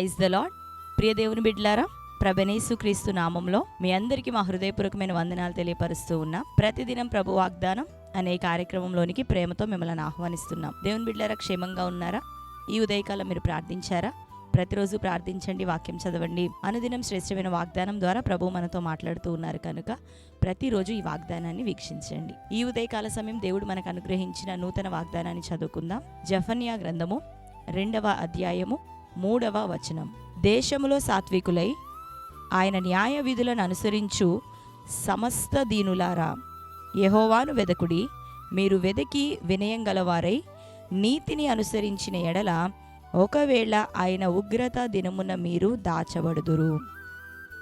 Praise the lord ప్రియ దేవుని బిడ్లారా ప్రభనేసు క్రీస్తు నామంలో మీ అందరికీ మా హృదయపూర్వకమైన వందనాలు తెలియపరుస్తూ ఉన్నా ప్రతిదినం ప్రభు వాగ్దానం అనే కార్యక్రమంలోనికి ప్రేమతో మిమ్మల్ని ఆహ్వానిస్తున్నాం. దేవుని బిడ్లారా క్షేమంగా ఉన్నారా? ఈ ఉదయకాలం మీరు ప్రార్థించారా? ప్రతిరోజు ప్రార్థించండి వాక్యం చదవండి. అనుదినం శ్రేష్టమైన వాగ్దానం ద్వారా ప్రభు మనతో మాట్లాడుతూ ఉన్నారు కనుక ప్రతిరోజు ఈ వాగ్దానాన్ని వీక్షించండి. ఈ ఉదయకాల సమయం దేవుడు మనకు అనుగ్రహించిన నూతన వాగ్దానాన్ని చదువుకుందాం. జఫన్యా గ్రంథము రెండవ అధ్యాయము మూడవ వచనం. దేశములో సాత్వికులై ఆయన న్యాయ విధులను అనుసరించు సమస్త దీనులారా. యహోవాను వెదకుడి మీరు వెదకి వినయం గలవారై నీతిని అనుసరించిన ఎడల ఒకవేళ ఆయన ఉగ్రత దినమున మీరు దాచబడుదురు.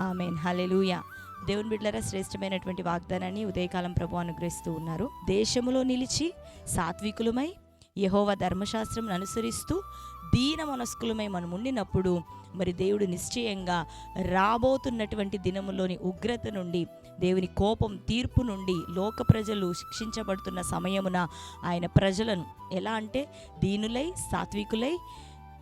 ఆమెన్. హలెలూయ దేవుని బిడ్డల శ్రేష్టమైనటువంటి వాగ్దానాన్ని ఉదయకాలం ప్రభు అనుగ్రహిస్తూ ఉన్నారు. దేశములో నిలిచి సాత్వికులమై యహోవ ధర్మశాస్త్రం అనుసరిస్తూ దీన మనస్కులమై మనం ఉండినప్పుడు మరి దేవుడు నిశ్చయంగా రాబోతున్నటువంటి దినములోని ఉగ్రత నుండి దేవుని కోపం తీర్పు నుండి లోక ప్రజలు శిక్షించబడుతున్న సమయమున ఆయన ప్రజలను ఎలా అంటే దీనులై సాత్వికులై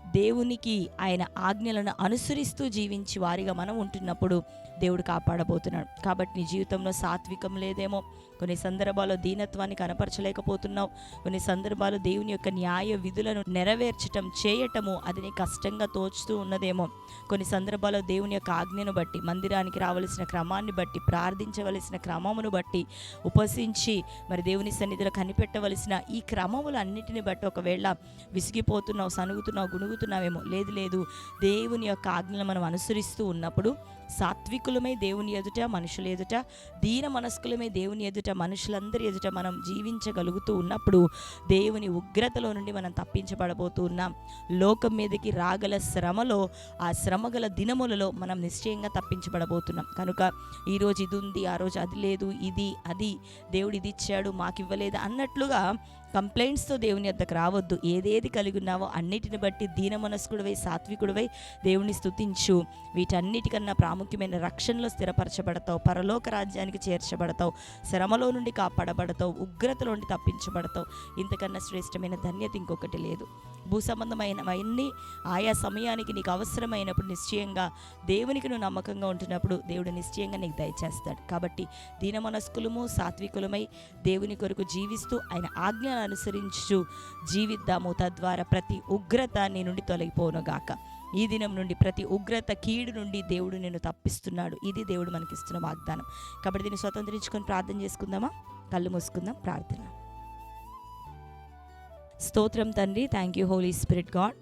దేవునికి ఆయన ఆజ్ఞలను అనుసరిస్తూ జీవించి వారిగా మనం ఉంటున్నప్పుడు దేవుడు కాపాడబోతున్నాడు. కాబట్టి నీ జీవితంలో సాత్వికం లేదేమో కొన్ని సందర్భాల్లో దీనత్వాన్ని కనపరచలేకపోతున్నావు. కొన్ని సందర్భాలు దేవుని యొక్క న్యాయ విధులను నెరవేర్చటం చేయటము అది నీ కష్టంగా తోచుతూ ఉన్నదేమో. కొన్ని సందర్భాల్లో దేవుని యొక్క ఆజ్ఞను బట్టి మందిరానికి రావలసిన క్రమాన్ని బట్టి ప్రార్థించవలసిన క్రమమును బట్టి ఉపసించి మరి దేవుని సన్నిధిలో కనిపెట్టవలసిన ఈ క్రమములన్నిటిని బట్టి ఒకవేళ విసిగిపోతున్నావు సనుగుతున్నావు గుణుగుతున్నావేమో లేదు లేదు. దేవుని యొక్క ఆజ్ఞలు మనం అనుసరిస్తూ ఉన్నప్పుడు సాత్వికులమే దేవుని ఎదుట మనుషుల ఎదుట దీన మనస్కులమే దేవుని ఎదుట మనుషులందరి ఎదుట మనం జీవించగలుగుతూ ఉన్నప్పుడు దేవుని ఉగ్రతలో నుండి మనం తప్పించబడబోతూ ఉన్నాం. లోకం మీదకి రాగల శ్రమలో ఆ శ్రమ గల దినములలో మనం నిశ్చయంగా తప్పించబడబోతున్నాం. కనుక ఈరోజు ఇది ఉంది ఆ రోజు అది లేదు ఇది అది దేవుడు ఇది ఇచ్చాడు మాకు ఇవ్వలేదు అన్నట్లుగా కంప్లైంట్స్తో దేవుని వద్దకు రావద్దు. ఏదేది కలిగి ఉన్నావో అన్నిటిని బట్టి దీన మనస్కుడివై సాత్వికుడివై దేవుని స్థుతించు వీటన్నిటికన్నా ప్రాముఖ్యమైన రక్షణలో స్థిరపరచబడతావు. పరలోక రాజ్యానికి చేర్చబడతావు. శ్రమలో నుండి కాపాడబడతావు. ఉగ్రతలో నుండి తప్పించబడతావు. ఇంతకన్నా శ్రేష్టమైన ధన్యత ఇంకొకటి లేదు. భూ సంబంధమైనవన్నీ ఆయా సమయానికి నీకు అవసరమైనప్పుడు నిశ్చయంగా దేవునికి నువ్వు నమ్మకంగా ఉంటున్నప్పుడు దేవుడు నిశ్చయంగా నీకు దయచేస్తాడు. కాబట్టి దీన మనస్కులము సాత్వికులమై దేవుని కొరకు జీవిస్తూ ఆయన ఆజ్ఞలను అనుసరించు. జీవిద్దాము తద్వారా ప్రతి ఉగ్రత నీ నుండి తొలగిపోనుగాక ఈ దినం నుండి ప్రతి ఉగ్రత కీడు నుండి దేవుడు నిన్ను తప్పిస్తున్నాడు. ఇది దేవుడు మనకిస్తున్న వాగ్దానం. కాబట్టి దీన్ని స్వతంత్రించుకొని ప్రార్థన చేసుకుందామా? కళ్ళు మూసుకుందాం ప్రార్థన. స్తోత్రం తండ్రి. Thank you holy spirit God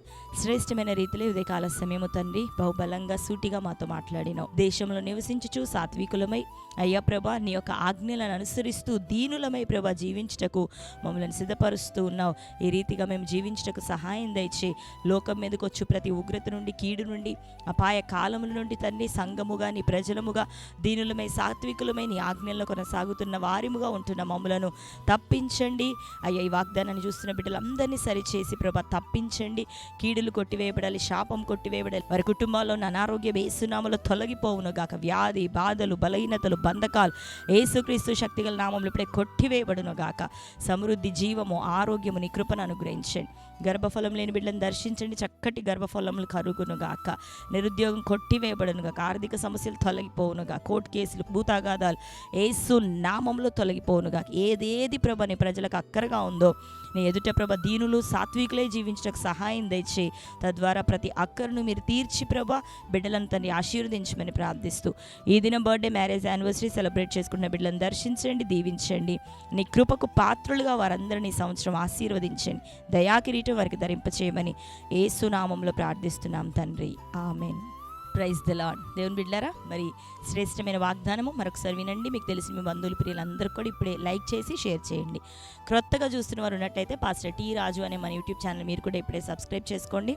శ్రేష్టమైన రీతిలో ఉదయకాల సమయము తండ్రి. బహుబలంగా సూటిగా మాతో మాట్లాడినావు. దేశంలో నివసించుచు సాత్వికులమై. అయ్యా ప్రభా నీ యొక్క ఆజ్ఞలను అనుసరిస్తూ దీనులమై ప్రభా జీవించుటకు మమ్మల్ని సిద్ధపరుస్తూ ఉన్నావు. ఈ రీతిగా మేము జీవించుటకు సహాయం దయచే లోకం మీదకి వచ్చు ప్రతి ఉగ్రత నుండి కీడు నుండి అపాయ కాలముల నుండి తండ్రి సంఘముగా నీ ప్రజలముగా దీనులమై సాత్వికులమై నీ ఆజ్ఞల్లో కొనసాగుతున్న వారిముగా ఉంటున్న మమ్మలను తప్పించండి. అయ్యా ఈ వాగ్దానాన్ని చూస్తున్న బిడ్డలందరినీ సరిచేసి ప్రభా తప్పించండి. కీడులు కొట్టివేయబడాలి శాపం కొట్టివేయబడాలి. వారి కుటుంబాల్లో అనారోగ్య అనారోగ్యం తొలగిపోవును గాక. వ్యాధి బాధలు బలహీనతలు బంధకాలు ఏసుక్రీస్తు శక్తిగల నామంలో ఇప్పుడే కొట్టివేయబడును గాక. సమృద్ధి జీవము ఆరోగ్యము నీ కృపను అనుగ్రహించండి. గర్భఫలం లేని బిడ్డలను దర్శించండి. చక్కటి గర్భఫలములు కరుగును గాక. నిరుద్యోగం కొట్టివేయబడును గాక. ఆర్థిక సమస్యలు తొలగిపోవును గాక. కోర్టు కేసులు భూతాగాదాలు ఏసు నామంలో తొలగిపోవును గాక. ఏదేది ప్రభని ప్రజలకు అక్కరగా ఉందో నీ ఎదుట ప్రభ దీనులు సాత్వికులే జీవించడానికి సహాయం దయచే. తద్వారా ప్రతి అక్కరును మీరు తీర్చి ప్రభ బిడ్డలను తన్ని ఆశీర్వదించమని ప్రార్థిస్తూ. ఈ దినం బర్త్డే మ్యారేజ్ యానివర్సరీ సెలబ్రేట్ చేసుకున్న బిడ్డలను దర్శించండి దీవించండి. నీ కృపకు పాత్రులుగా వారందరినీ సంవత్సరం ఆశీర్వదించండి. దయాకిరీటం వారికి ధరింపచేయమని ఏసునామంలో ప్రార్థిస్తున్నాం తండ్రి. ఆమెన్. ప్రైజ్ ద లాడ్ దేవుని బిడ్డారా మరి శ్రేష్టమైన వాగ్దానము మరొకసారి వినండి. మీకు తెలిసిన మీ బంధువులు ప్రియులందరూ కూడా ఇప్పుడే లైక్ చేసి షేర్ చేయండి. క్రొత్తగా చూస్తున్న వారు ఉన్నట్టయితే పాస్టర్ టీ రాజు అనే మన యూట్యూబ్ ఛానల్ మీరు కూడా ఇప్పుడే సబ్స్క్రైబ్ చేసుకోండి.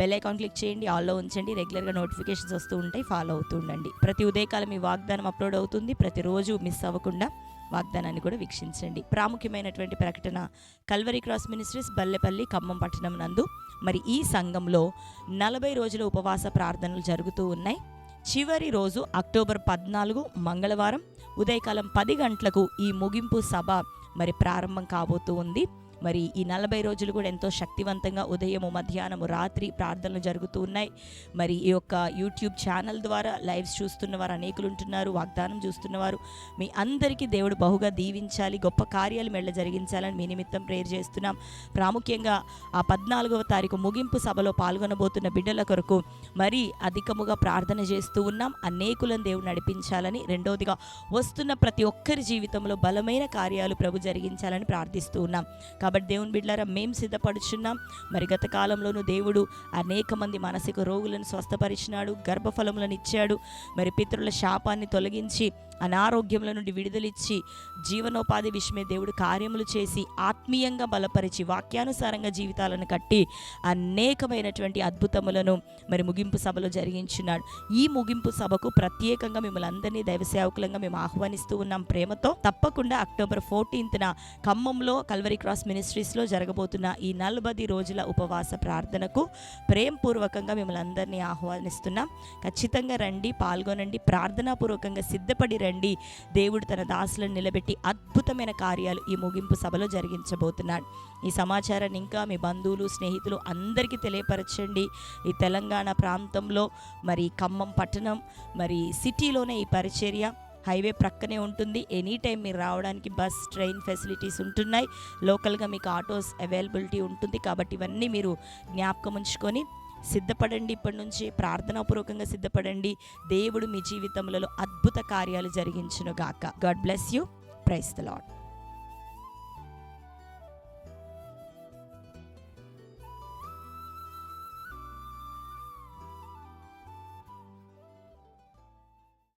బెల్ ఐకాన్ క్లిక్ చేయండి. ఆల్లో ఉంచండి. రెగ్యులర్గా నోటిఫికేషన్స్ వస్తూ ఉంటాయి. ఫాలో అవుతూ ఉండండి. ప్రతి ఉదయకాలం ఈ వాగ్దానం అప్లోడ్ అవుతుంది. ప్రతిరోజు మిస్ అవ్వకుండా వాగ్దానాన్ని కూడా వీక్షించండి. ప్రాముఖ్యమైనటువంటి ప్రకటన Calvary cross ministries Ballepalli Khammam పట్టణం నందు. మరి ఈ సంఘంలో నలభై రోజుల ఉపవాస ప్రార్థనలు జరుగుతూ ఉన్నాయి. చివరి రోజు అక్టోబర్ పద్నాలుగు మంగళవారం ఉదయకాలం పది గంటలకు ఈ ముగింపు సభ మరి ప్రారంభం కాబోతూ ఉంది. మరి ఈ నలభై రోజులు కూడా ఎంతో శక్తివంతంగా ఉదయము మధ్యాహ్నము రాత్రి ప్రార్థనలు జరుగుతూ ఉన్నాయి. మరి ఈ యొక్క యూట్యూబ్ ఛానల్ ద్వారా లైవ్స్ చూస్తున్న వారు అనేకులు ఉంటున్నారు వాగ్దానం చూస్తున్నవారు. మీ అందరికీ దేవుడు బహుగా దీవించాలి గొప్ప కార్యాలు మెళ్ళ జరిగించాలని మీ నిమిత్తం ప్రేర్ చేస్తున్నాం. ప్రాముఖ్యంగా ఆ పద్నాలుగవ తారీఖు ముగింపు సభలో పాల్గొనబోతున్న బిడ్డల కొరకు మరి అధికముగా ప్రార్థన చేస్తూ ఉన్నాం. అనేకులను దేవుడు నడిపించాలని రెండవదిగా వస్తున్న ప్రతి ఒక్కరి జీవితంలో బలమైన కార్యాలు ప్రభు జరిగించాలని ప్రార్థిస్తూ ఉన్నాం. కాబట్టి దేవుని బిడ్డారా మేము సిద్ధపడుచున్నాం. మరి గత కాలంలోనూ దేవుడు అనేక మంది మానసిక రోగులను స్వస్థపరిచినాడు గర్భఫలములను ఇచ్చాడు. మరి పితరుల శాపాన్ని తొలగించి అనారోగ్యముల నుండి విడుదలిచ్చి జీవనోపాధి విషయమే దేవుడు కార్యములు చేసి ఆత్మీయంగా బలపరిచి వాక్యానుసారంగా జీవితాలను కట్టి అనేకమైనటువంటి అద్భుతములను మరి ముగింపు సభలో జరిగించున్నాడు. ఈ ముగింపు సభకు ప్రత్యేకంగా మిమ్మల్ని అందరినీ దైవ సేవకులంగా మేము ఆహ్వానిస్తూ ఉన్నాం. ప్రేమతో తప్పకుండా అక్టోబర్ ఫోర్టీన్త్న ఖమ్మంలో కల్వరి క్రాస్ మినిస్ట్రీస్లో జరగబోతున్న ఈ నలభై రోజుల ఉపవాస ప్రార్థనకు ప్రేమపూర్వకంగా మిమ్మల్ని అందరినీ ఆహ్వానిస్తున్నాం. ఖచ్చితంగా రండి పాల్గొనండి ప్రార్థనాపూర్వకంగా సిద్ధపడి రండి. దేవుడు తన దాసులను నిలబెట్టి అద్భుతమైన కార్యాలు ఈ ముగింపు సభలో జరిగించబోతున్నాడు. ఈ సమాచారాన్ని ఇంకా మీ బంధువులు స్నేహితులు అందరికీ తెలియపరచండి. ఈ తెలంగాణ ప్రాంతంలో మరి ఖమ్మం పట్టణం మరి సిటీలోనే ఈ పరిచర్య హైవే ప్రక్కనే ఉంటుంది. ఎనీ టైం మీరు రావడానికి బస్ ట్రైన్ ఫెసిలిటీస్ ఉంటున్నాయి. లోకల్గా మీకు ఆటోస్ అవైలబిలిటీ ఉంటుంది. కాబట్టి ఇవన్నీ మీరు జ్ఞాపకం ఉంచుకొని సిద్ధపడండి ఇప్పటి నుంచి. ప్రార్థనాపూర్వకంగా సిద్ధపడండి. దేవుడు మీ జీవితంలో అద్భుత కార్యాలు జరిగించును గాక God bless you. Praise the Lord